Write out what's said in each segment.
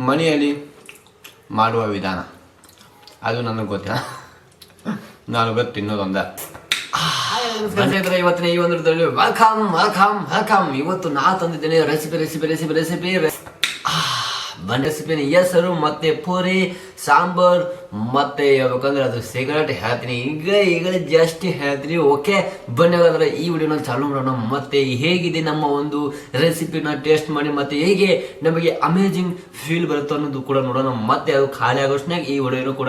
ಮನೆಯಲ್ಲಿ ಮಾಡುವ ವಿಧಾನ. ಅದು ನನಗೆ ಗೊತ್ತಿಲ್ಲ. ನಾನು ಗೊತ್ತು ತಿನ್ನೋದೊಂದ ಇವತ್ತಿನ ಈ ಒಂದು ವೆಲ್ಕಮ್ ವೆಲ್ಕಮ್ ವೆಲ್ಕಮ್ ಇವತ್ತು ನಾ ತಂದಿದ್ದೇನೆ ರೆಸಿಪಿ ರೆಸಿಪಿ ರೆಸಿಪಿ ರೆಸಿಪಿ ರೆಸಿಪಿನ ಹೆಸರು ಮತ್ತೆ ಪೂರಿ, ಸಾಂಬಾರ್ ಮತ್ತೆ ಹೇಳ್ಬೇಕಂದ್ರೆ ಅದು ಸಿಗರೇಟ್ ಹೇಳ್ತೀನಿ. ಈಗ ಈಗ ಜಸ್ಟ್ ಹೇಳ್ತೀನಿ. ಓಕೆ ಬನ್ನಿ ಹಾಗಾದ್ರೆ ಈ ವಿಡಿಯೋನ ಚಾಲು ಮಾಡೋಣ. ಮತ್ತೆ ಹೇಗಿದೆ ನಮ್ಮ ಒಂದು ರೆಸಿಪಿನ ಟೇಸ್ಟ್ ಮಾಡಿ, ಮತ್ತೆ ಹೇಗೆ ನಮಗೆ ಅಮೇಜಿಂಗ್ ಫೀಲ್ ಬರುತ್ತೆ ಅನ್ನೋದು ಕೂಡ ನೋಡೋಣ. ಮತ್ತೆ ಅದು ಖಾಲಿ ಆಗೋಷ್ಟ್ನಾಗ ಈ ವಿಡಿಯೋನು ಕೂಡ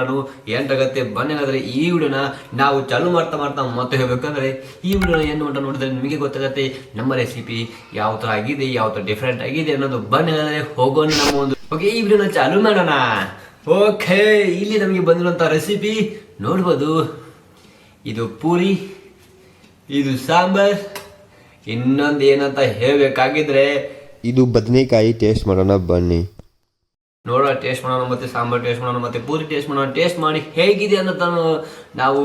ಎಂಟಾಗತ್ತೆ ಬನ್ನಿ ಹಾಗಾದ್ರೆ ಈ ವಿಡಿಯೋನ ನಾವು ಚಾಲು ಮಾಡ್ತಾ ಮಾಡ್ತಾ ಮತ್ತೆ ಹೇಳ್ಬೇಕಂದ್ರೆ ಈ ವಿಡಿಯೋನ ಏನು ಅಂತ ನೋಡಿದ್ರೆ ನಿಮಗೆ ಗೊತ್ತಾಗತ್ತೆ ನಮ್ಮ ರೆಸಿಪಿ ಯಾವ ಥರ ಆಗಿದೆ, ಯಾವ ಥರ ಡಿಫ್ರೆಂಟ್ ಆಗಿದೆ ಅನ್ನೋದು. ಬನ್ನಿ ಹಾಗಾದ್ರೆ ಹೋಗೋಣ ನಮ್ಮ ಒಂದು ಓಕೆ ಈ ವಿಡಿಯೋನ ಚಾಲು ಮಾಡೋಣ. ಓಕೆ ಇಲ್ಲಿ ನಮಗೆ ಬಂದಿರುವಂತ ರೆಸಿಪಿ ನೋಡ್ಬೋದು. ಇದು ಪೂರಿ ಇದು ಸಾಂಬಾರ್ ಇನ್ನೊಂದು ಏನಂತ ಹೇಳಬೇಕಾಗಿದ್ರೆ ಇದು ಬದನೆಕಾಯಿ ಟೇಸ್ಟ್ ಮಾಡೋಣ ಬನ್ನಿ. ನೋಡೋಣ ಟೇಸ್ಟ್ ಮಾಡೋಣ ಮತ್ತೆ ಸಾಂಬಾರ್ ಟೇಸ್ಟ್ ಮಾಡೋಣ ಮತ್ತೆ ಪೂರಿ ಟೇಸ್ಟ್ ಮಾಡೋಣ ಟೇಸ್ಟ್ ಮಾಡಿ ಹೇಗಿದೆ ಅನ್ನೋದನ್ನು ನಾವು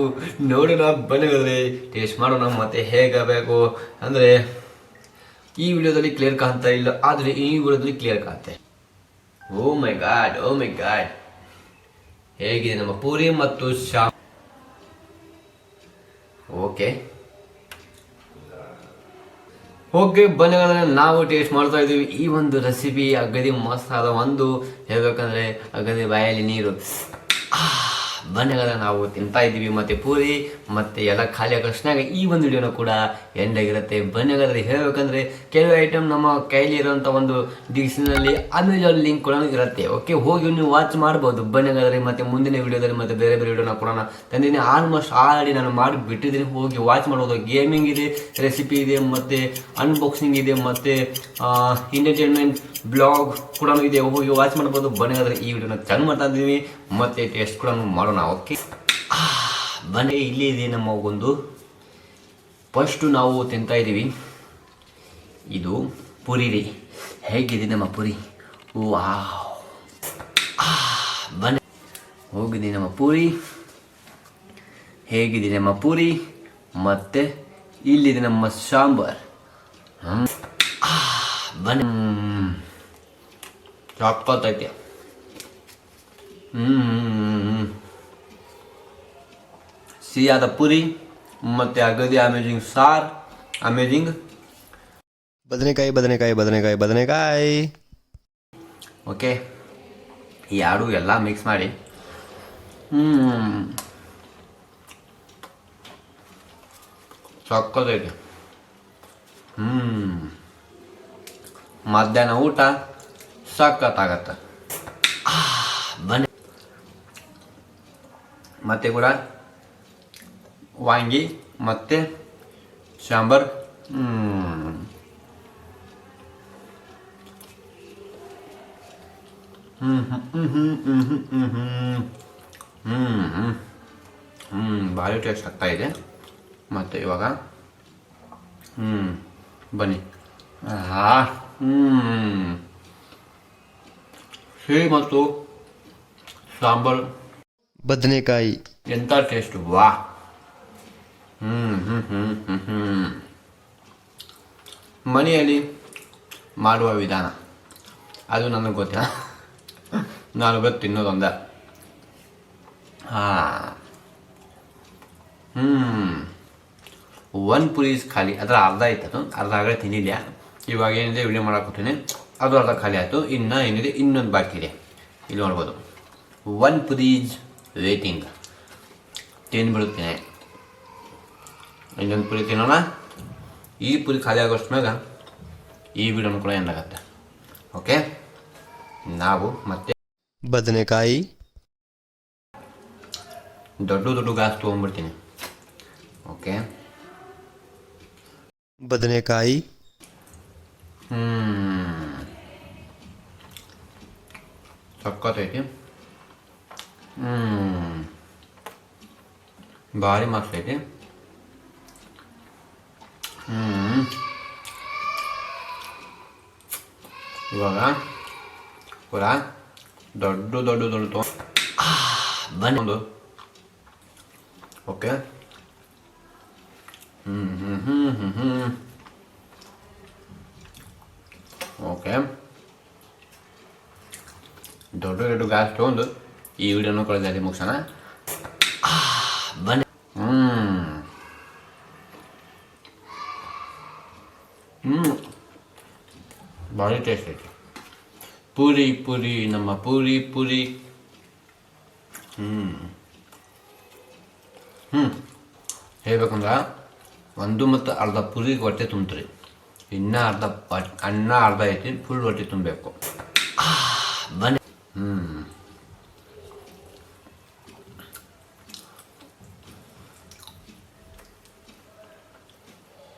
ನೋಡೋಣ ಬನ್ನಿ. ಟೇಸ್ಟ್ ಮಾಡೋಣ ಮತ್ತೆ ಹೇಗಬೇಕು ಅಂದರೆ ಈ ವಿಡಿಯೋದಲ್ಲಿ ಕ್ಲಿಯರ್ ಕಾಣ್ತಾ ಇಲ್ಲ ಆದರೆ ಈ ವಿಡಿಯೋದಲ್ಲಿ ಕ್ಲಿಯರ್ ಕಾಣುತ್ತೆ ಓ ಮೈ ಗಾಡ್ ಓ ಮೈ ಗಾಡ್ ಹೇಗಿದೆ ನಮ್ಮ ಪೂರಿ ಮತ್ತು ಶಾ ಓಕೆ. ಓಕೆ ಬನ್ನಿ ನಾವು ಟೇಸ್ಟ್ ಮಾಡ್ತಾ ಇದೀವಿ ಈ ಒಂದು ರೆಸಿಪಿ ಅಗದಿ ಆದ ಒಂದು ಹೇಳ್ಬೇಕಂದ್ರೆ ಅಗದಿ ಬಾಯಲ್ಲಿ ನೀರು. ಹಾಗಾದ್ರೆ ನಾವು ತಿಂತಾ ಇದ್ದೀವಿ, ಮತ್ತೆ ಪೂರಿ, ಮತ್ತೆ ಎಲ್ಲ ಖಾಲಿ ಆಗೋಷ್ಟ್ನಾಗ ಈ ಒಂದು ವಿಡಿಯೋನ ಕೂಡ ಎಂಡ್ ಆಗಿರುತ್ತೆ. ಬನ್ನಿ ಹೇಳಬೇಕಂದ್ರೆ ಕೆಲವು ಐಟಮ್ ನಮ್ಮ ಕೈಲಿ ಇರುವಂತ ಒಂದು ಡಿಕ್ಷನಲ್ಲಿ ಅಮೆಜಾನ್ ಲಿಂಕ್ ಕೂಡ ಇರುತ್ತೆ. ಓಕೆ ಹೋಗಿ ನೀವು ವಾಚ್ ಮಾಡ್ಬೋದು. ಬನ್ನಿ ಹಾಗಾದ್ರೆ ಮತ್ತೆ ಮುಂದಿನ ವಿಡಿಯೋದಲ್ಲಿ ಮತ್ತೆ ಬೇರೆ ಬೇರೆ ವಿಡಿಯೋನ ಕೂಡ ತಂದಿದ್ದೀನಿ. ಆಲ್ಮೋಸ್ಟ್ ಆಲ್ರೆಡಿ ನಾನು ಮಾಡಿ ಬಿಟ್ಟಿದ್ದೀನಿ. ಹೋಗಿ ವಾಚ್ ಮಾಡ್ಬೋದು. ಗೇಮಿಂಗ್ ಇದೆ ರೆಸಿಪಿ ಇದೆ, ಮತ್ತೆ ಅನ್ಬಾಕ್ಸಿಂಗ್ ಇದೆ, ಮತ್ತೆ ಎಂಟರ್ಟೈನ್ಮೆಂಟ್ ಬ್ಲಾಗ್ ಕೂಡ ಇದೆ. ಹೋಗಿ ವಾಚ್ ಮಾಡ್ಬೋದು. ಬನ್ನಿ ಈ ವಿಡಿಯೋನ ಚೆಂದ ಮಾಡ್ತಾ ಇದ್ದೀವಿ. ಮತ್ತೆ ಟೇಸ್ಟ್ ಕೂಡ ಮಾಡೋಣ. ಓಕೆ. ಬನ್ನಿ ಇಲ್ಲಿ ಇದೆ ನಮ್ಮ ಒಂದು ಫಸ್ಟು ನಾವು ತಿಂತಾ ಇದ್ದೀವಿ ಇದು ಪುರಿ ರೀ. ಹೇಗಿದೆ ನಮ್ಮ ಪುರಿ? ಆ, ಬನ್ನಿ ಹೋಗಿದೆ ನಮ್ಮ ಪೂರಿ. ಹೇಗಿದೆ ನಮ್ಮ ಪೂರಿ? ಮತ್ತೆ ಇಲ್ಲಿದೆ ನಮ್ಮ ಸಾಂಬಾರ್. ಬನ್ನಿ ಹ್ಮ್. ಹ್ಞೂ ಸಿಹಿಯಾದ ಪುರಿ ಮತ್ತು ಅಗದಿ ಅಮೇಜಿಂಗ್ ಸಾರ್. ಅಮೇಜಿಂಗ್ ಬದನೆಕಾಯಿ ಬದನೆಕಾಯಿ ಬದನೆಕಾಯಿ ಬದನೆಕಾಯಿ. ಓಕೆ ಈ ಎರಡು ಎಲ್ಲ ಮಿಕ್ಸ್ ಮಾಡಿ. ಸಕ್ಕತ್ತೈತೆ ಹ್ಮ್. ಮಧ್ಯಾಹ್ನ ಊಟ ಸಕ್ಕತ್ತಾಗುತ್ತೆ. ಬನ್ನಿ. ಮತ್ತೆ ಕೂಡ ವಾಂಗಿ ಮತ್ತು ಸಾಂಬಾರ್. ಹ್ಞೂ ಭಾರಿ ಟೇಸ್ಟ್ ಆಗ್ತಾ ಇದೆ. ಮತ್ತು ಇವಾಗ ಹ್ಞೂ ಬನ್ನಿ. ಹ್ಞೂ ಸಿಹಿ ಮತ್ತು ಸಾಂಬಾರು. ಬದನೆಕಾಯಿ. ಎಂಥ ಟೇಸ್ಟ್ ವಾ ಮನೆಯಲ್ಲಿ ಮಾಡುವ ವಿಧಾನ. ಅದು ನನಗೆ ಗೊತ್ತ? ನಾನು ಗೊತ್ತು ತಿನ್ನೋದೊಂದ ಹಾ. ಹ್ಮ್. ಒನ್ ಪುರೀಸ್ ಖಾಲಿ. ಅದರ ಅರ್ಧ ಇತ್ತು ಅದು ಅರ್ಧ ಆಗಲೇ ತಿನ್ನಿಲ್ಲ. ಇವಾಗ ಏನಿದೆ ವಿಡಿಯೋ ಮಾಡಾಕೊತೀನಿ ಅದು ಅರ್ಧ ಖಾಲಿ ಆಯಿತು. ಇನ್ನು ಏನಿದೆ, ಇನ್ನೊಂದು ಬಾಕಿ ಇದೆ. ಇಲ್ಲಿ ನೋಡ್ಬೋದು. ಒನ್ ಪುರೀಸ್ ವೇಟಿಂಗ್ ತಿಂದ್ಬಿಡುತ್ತೇನೆ ಇನ್ನೊಂದು ಪುರಿ ತಿನ್ನೋಣ ಈ ಪುರಿ ಖಾಲಿ ಆಗೋಷ್ಟ್ಮ್ಯಾಗ ಈ ವಿಡಿಯೋನು ಕೂಡ ಎಂದಾಗತ್ತೆ ಓಕೆ ನಾವು ಮತ್ತೆ ಬದನೆಕಾಯಿ ದೊಡ್ಡ ದೊಡ್ಡ ಗ್ಲಾಸ್ ತೊಗೊಂಡ್ಬಿಡ್ತೀನಿ ಓಕೆ ಬದನೆಕಾಯಿ ಹ್ಮ್ ಸಕ್ಕತ್ತೈತಿ ಹ್ಮ್ ಭಾರಿ ಮಸ್ತ್ ಐತಿ ಹ್ಮ್ ಇವಾಗ ಪೂರ ದೊಡ್ಡ ದೊಡ್ಡ ದೊಡ್ಡ ತೊ ಬನ್ನಿ ಒಂದು ಓಕೆ ಹ್ಮ್ ಹ್ಮ್ ಹ್ಮ್ ಹ್ಮ್ ಹ್ಮ್ ಓಕೆ ದೊಡ್ಡ ದೊಡ್ಡ ಗ್ಯಾಸ್ ತೊಗೊಂಡು ಈ ವಿಡಿಯೋನ ಕಳೆದಲ್ಲಿ ಮುಗಿಸೋಣ ಭಾರಿ ಟೇಸ್ಟ್ ಐತಿ. ಪೂರಿ ಪೂರಿ, ನಮ್ಮ ಪೂರಿ ಪೂರಿ. ಹ್ಮ್. ಹ್ಮ್. ಹೇಳ್ಬೇಕಂದ್ರೆ ಒಂದು ಮತ್ತು ಅರ್ಧ ಪೂರಿಗೆ ಹೊಟ್ಟೆ ತುಂಬ್ತೀರಿ. ಇನ್ನ ಅರ್ಧ ಅನ್ನ ಅರ್ಧ ಐತಿ ಫುಲ್ ಹೊಟ್ಟೆ ತುಂಬಬೇಕು. ಬನ್ನಿ. ಹ್ಮ್.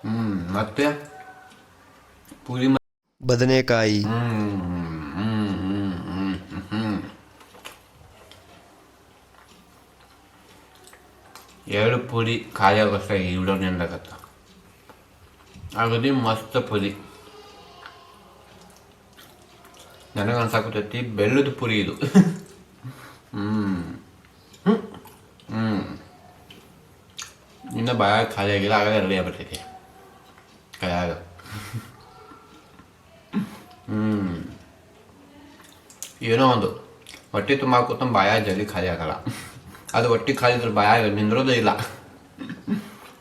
ಹ್ಮ್, ಮತ್ತೆ? ಪೂರಿ ಬದನೆಕಾಯಿ. ಎರಡು ಪುರಿ ಕಾಯಾಗೋಷ್ಟಾಗಿ ಇಡೋ ನೆಂಡಾಗತ್ತ ಆಗದಿ ಮಸ್ತ್ ಪುರಿ ನನಗನ್ಸಾಕತೈತಿ ಬೆಳ್ಳದ ಪುರಿ ಇದು. ಹ್ಞೂ ಹ್ಞೂ ಇನ್ನೂ ಇನ್ನು ಭಾಳ ಖಾಲಿಯಾಗಿಲ್ಲ ಆಗಲೇ ರೆಡಿ ಆಗ್ಬಿಟ್ಟೈತಿ ಏನೋ ಒಂದು. ಹೊಟ್ಟೆ ತುಂಬ ಕೂತು ಬಾಯ ಜಲ್ದಿ ಖಾಲಿ ಆಗಲ್ಲ. ಅದು ಹೊಟ್ಟೆ ಖಾಲಿ ಇದ್ರೆ ಬಾಯ ನಿಂದ್ರೋದೇ ಇಲ್ಲ.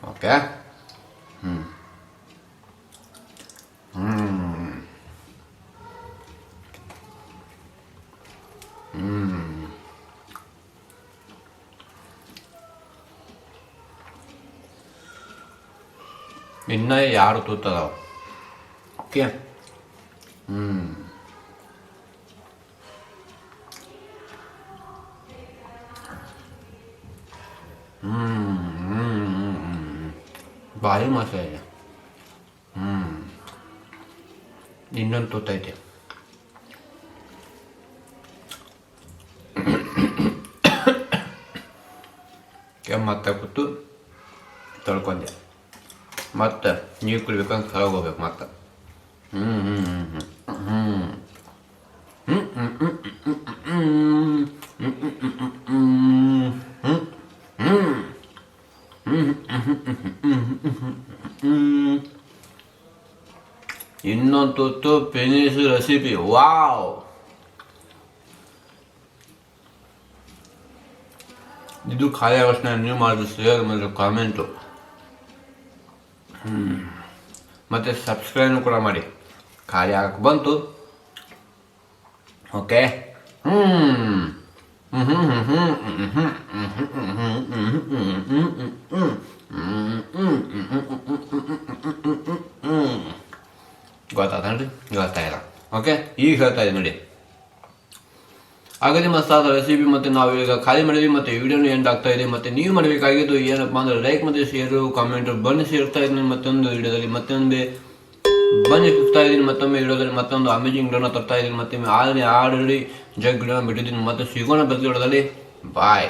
ಓಕೆ? ಹ್ಞೂ ಇನ್ನ ಯಾರು ತೂತದ ಓಕೆ? ಭಾರಿ ಮಸಾಲೆ ಇದೆ. ಹ್ಞೂ ಇನ್ನೊಂದು ತೂತೈತೆ ಮತ್ತೆ ಕೂತು ತೊಳ್ಕೊಂಡೆ. ಮತ್ತೆ ನೀರು ಕುಡಿಬೇಕಂತ ಕೆಳಗೆ ಹೋಗ್ಬೇಕು ಮತ್ತೆ. ಹ್ಞೂ ಹ್ಞೂ ಹ್ಞೂ ಹ್ಮ್. ಇನ್ನೊಂದು ತುತ್ತು ಫಿನಿಶ್ ರೆಸಿಪಿ ವಾವ್ ಇದು ಖಾಲಿ ಆಗೋಷ್ಟು ನೀವು ಮಾಡಿದ್ರು ಶೇರ್ ಮಾಡಿದ್ರು ಕಾಮೆಂಟು ಮತ್ತು ಸಬ್ಸ್ಕ್ರೈಬ್ ಕೂಡ ಮಾಡಿ ಖಾಲಿ ಆಗಕ್ಕೆ ಬಂತು ಓಕೆ ಹ್ಮ್ ಗೊತ್ತಾತನ್ರಿ ಗೊತ್ತಾಯಿಲ್ಲ ಓಕೆ ಈಗ ಹೇಳ್ತಾ ಇದ್ದೀನಿ ನೋಡಿ. ಅಗದಿ ಮಸ್ತಾದ ರೆಸಿಪಿ ಮತ್ತು ನಾವು ಈಗ ಖಾಲಿ ಮಾಡಿದ್ವಿ ಮತ್ತು ವಿಡಿಯೋನು ಎಂಡ್ ಆಗ್ತಾ ಇದೆ. ಮತ್ತು ನೀವು ಮಾಡಬೇಕಾಗಿದ್ದು ಏನಪ್ಪ ಅಂದ್ರೆ ಲೈಕ್ ಮತ್ತು ಶೇರು ಕಾಮೆಂಟ್ ಬನ್ನಿ ಸೇರ್ತಾ ಇದ್ದೀನಿ ಮತ್ತೊಂದು ವಿಡಿಯೋದಲ್ಲಿ ಮತ್ತೊಂದು ಬನ್ನಿ ಸಿಗ್ತಾ ಇದ್ದೀನಿ. ಮತ್ತೊಮ್ಮೆ ವಿಡಿಯೋದಲ್ಲಿ ಮತ್ತೊಂದು ಅಮೇಜಿಂಗ್ ವಿಡಿಯೋನ ತರ್ತಾ ಇದ್ದೀನಿ. ಮತ್ತೆ ಆಲ್ರೆಡಿ ಆಲ್ರೆಡಿ ಜಗ್ ವಿಡಿಯೋನ ಬಿಟ್ಟಿದ್ದೀನಿ. ಮತ್ತೆ ಸಿಗೋಣ ಬದಲು ಬಾಯ್